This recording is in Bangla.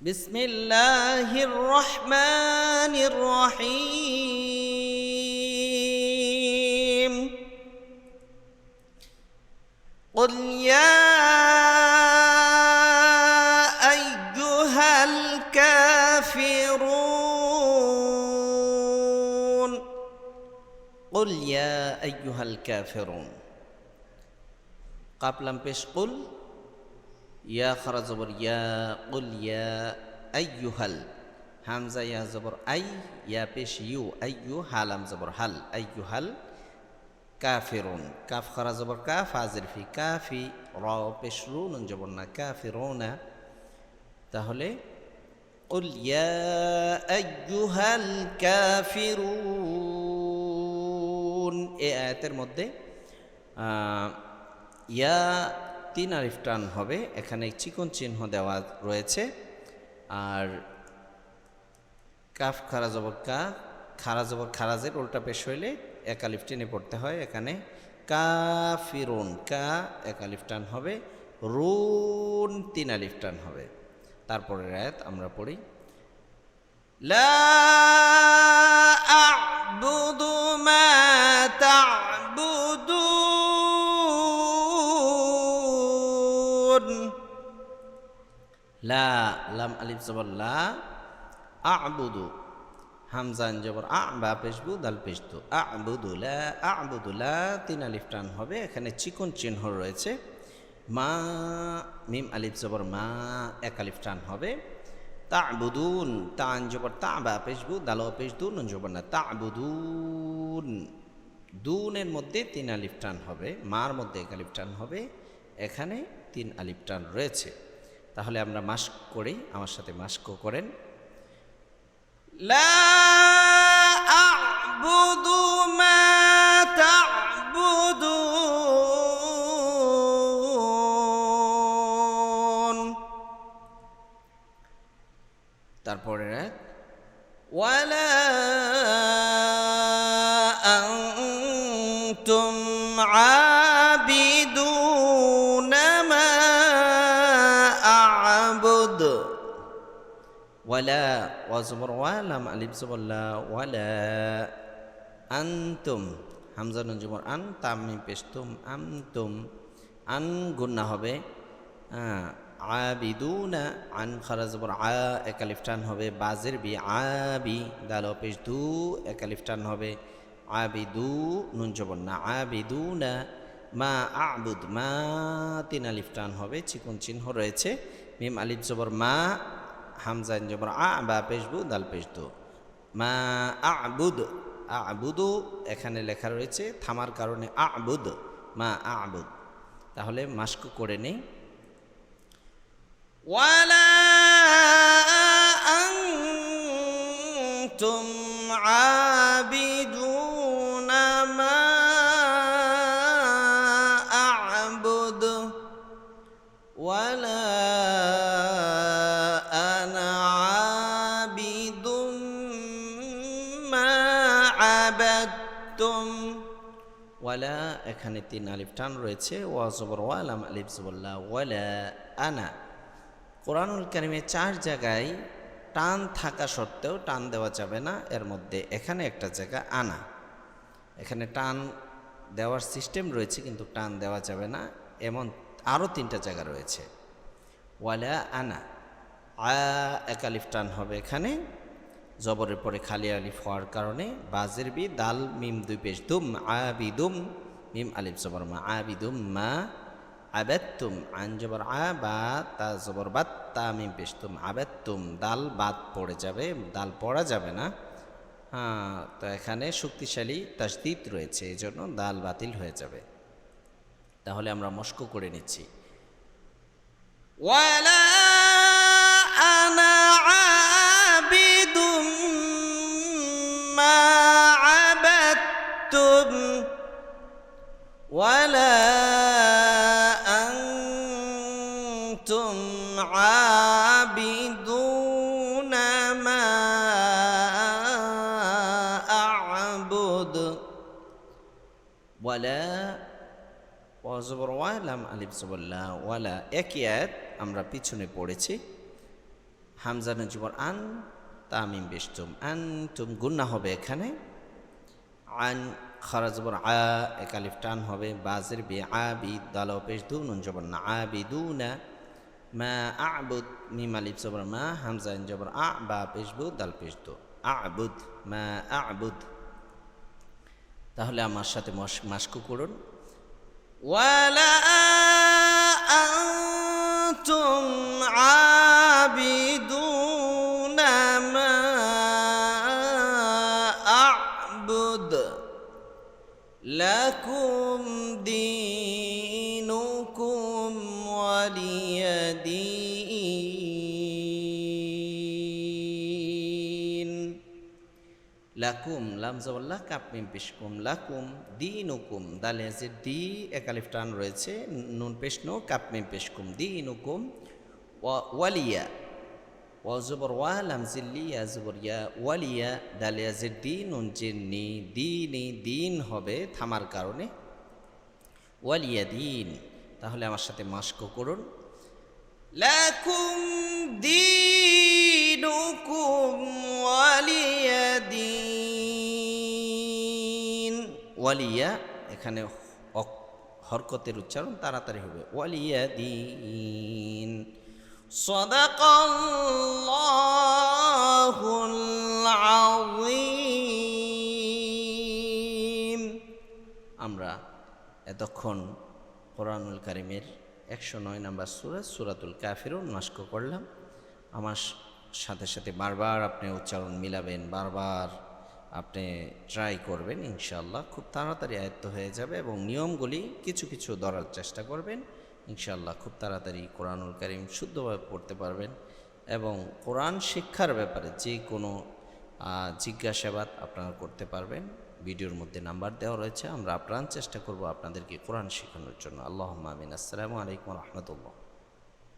بسم الله الرحمن الرحيم. قل يا أيها الكافرون. قل يا أيها الكافرون. قبل পেশ قل ইয়া খারা জবর ইয়া কুল ইয়া আইয়ুহাল হামজা ইয়া জবর আই ইয়া পেশ ইউ আইয়ু হালাম জবর হাল আইয়ুহাল কাফিরুন কাফ খারা জবর কাফ হাজির ফি কাফি র পেশ রু নুন জবর না কাফিরুনা তাহলে قل يا أيها الكافرون এই আয়াতের মধ্যে আহ, ইয়া তিন আরিফ টান হবে। এখানে চিকন চিহ্ন দেওয়া রয়েছে। আর কাফ খারা জবর কা, খারা জবর খারাজের উল্টা পেশ হইলে এক আলিফ টেনে পড়তে হয় এখানে। কা ফিরুন কা এক আলিফ টান হবে। রুন তিন আলিফ টান হবে। তারপরে রায়াত আমরা পড়ি। লা আ'বুদু মা লা লাম আলিফ জবর লা আবুদু। হামজান জবর আ, বা পেশবু দাল পেশদু আবুদু লা আবুদু লা, তিন আলিফ টান হবে। এখানে চিকন চিহ্ন রয়েছে। মা, মিম আলিফ জবর মা, এক আলিফ টান হবে। তা বুদুন তান জবর তা, বা পেশবু দাল পেশদু নুন জবর না। তা বুদুন দুনের মধ্যে তিন আলিফ টান হবে। মার মধ্যে এক আলিফ টান হবে। এখানে তিন আলিফ টান রয়েছে। তাহলে আমরা মাস্ক করি আমার সাথে মাস্ক করেন لا أعبد ما تعبدون তারপরে এক ولا أعبد ওয়ালা ওয়াজবর ওয়ালাম আলিফ জবল্লা ওয়ালা আনতুম হামজা নুন জবর আন তামি পেশতুম আনতুম আন গুন্না হবে আবিদুনা আন খারা জবর আ একালিফ টান হবে বাজের বি আবি দাল পেশ দু একালিফ টান হবে আবিদু নুন জবর না আবিদুনা মা আবুদ মা তিন আলিফ টান হবে চিকন চিহ্ন রয়েছে মিম আলিফ জবর মা হামজাইন জবর আ বা পেশবু দাল পেশদু মা আবুদ আবুদু এখানে লেখা রয়েছে থামার কারণে আবুদ মা আবুদ তাহলে মাস্ক করে নেই ওয়ালা আনতুম তুম ওয়ালা, এখানে তিন আলিফ টান রয়েছে। ওয়া জবর ওয়ালাম আলিফ জবল্লা ওয়ালা আনা। কোরআনুল কারিমে চার জায়গায় টান থাকা সত্ত্বেও টান দেওয়া যাবে না। এর মধ্যে এখানে একটা জায়গা আনা। এখানে টান দেওয়ার সিস্টেম রয়েছে, কিন্তু টান দেওয়া যাবে না। এমন আরও তিনটা জায়গা রয়েছে। ওয়ালা আনা। আ একালিফ টান হবে এখানে। জবরের পরে খালি আলিফ হওয়ার কারণে বাজের বি, দাল, মিম দুই পেশ, দুম আবিদুম মিম আলিফ জবর মা আবিদুম মা আবেত্তুম আন জবর আ, বা, তা জবর বাদ, তা, মিম পেশ, তুম আবেত্তুম দাল, বাদ পড়ে যাবে, দাল পড়া যাবে না। হ্যাঁ তো এখানে শক্তিশালী তাসদিদ রয়েছে এই জন্য দাল বাতিল হয়ে যাবে। তাহলে আমরা মস্ক করে নিচ্ছি। ওয়ালা আনা عابدون ما أعبد ওয়ালা ওয়াজবর ওয়ালাম আলিফ জবল্লা ওয়ালা একই আয়াত আমরা পিছনে পড়েছি হামজা নজিবর আন তামিম বেশতুম আন তুম গুন্না হবে এখানে আন খারা জবর আ একালিফ টান হবে বাজের বি আ বি দাল পেশ দু নুন জবর না আ বি দু না মা আবুদ মিম আলিফ জবর, মা হামজা ইন জবর, আ বা পেশবু দাল পেশদু আবুদ, মা আবুদ। তাহলে আমার সাথে মাস্কু করুন। ওয়ালা লাকুম লাম জবল্লাহ কাপ মিম পেশকুম লাকুম দিন হুকুম দালে দি একালিফ টান রয়েছে, নুন পেশনো কাপ মিম পেশকুম দিন হুকুম ওয়ালিয়া, ওয়া জবর ওয়া লাম জিল্লি ইয়া ওয়ালিয়া। দালে আছে দি নুন জিন্নি, দিনি দিন হবে থামার কারণে। ওয়ালিয়া দিন, তাহলে আমার সাথে মাস্ক করুন। ওয়ালিয়া এখানে হরকতের উচ্চারণ তাড়াতাড়ি হবে। ওয়ালিয়া দিন আমরা এতক্ষণ কোরআনুল কারিমের একশো নয় নম্বর সুরা, সুরাতুল কাফিরুন নস্ক করলাম। আমার সাথে সাথে বারবার আপনি উচ্চারণ মিলাবেন, বারবার আপনি ট্রাই করবেন ইনশাল্লাহ খুব তাড়াতাড়ি আয়ত্ত হয়ে যাবে এবং নিয়মগুলি কিছু কিছু ধরার চেষ্টা করবেন ইনশাল্লাহ খুব তাড়াতাড়ি কোরআনুল কারিম শুদ্ধভাবে পড়তে পারবেন এবং কোরআন শিক্ষার ব্যাপারে যে কোনো জিজ্ঞাসাবাদ আপনারা করতে পারবেন। ভিডিওর মধ্যে নাম্বার দেওয়া রয়েছে, আমরা আপ্রাণ চেষ্টা করব আপনাদেরকে কোরআন শেখানোর জন্য। আল্লাহ আমিন। আসসালামু আলাইকুম রহমতুল্লাহ।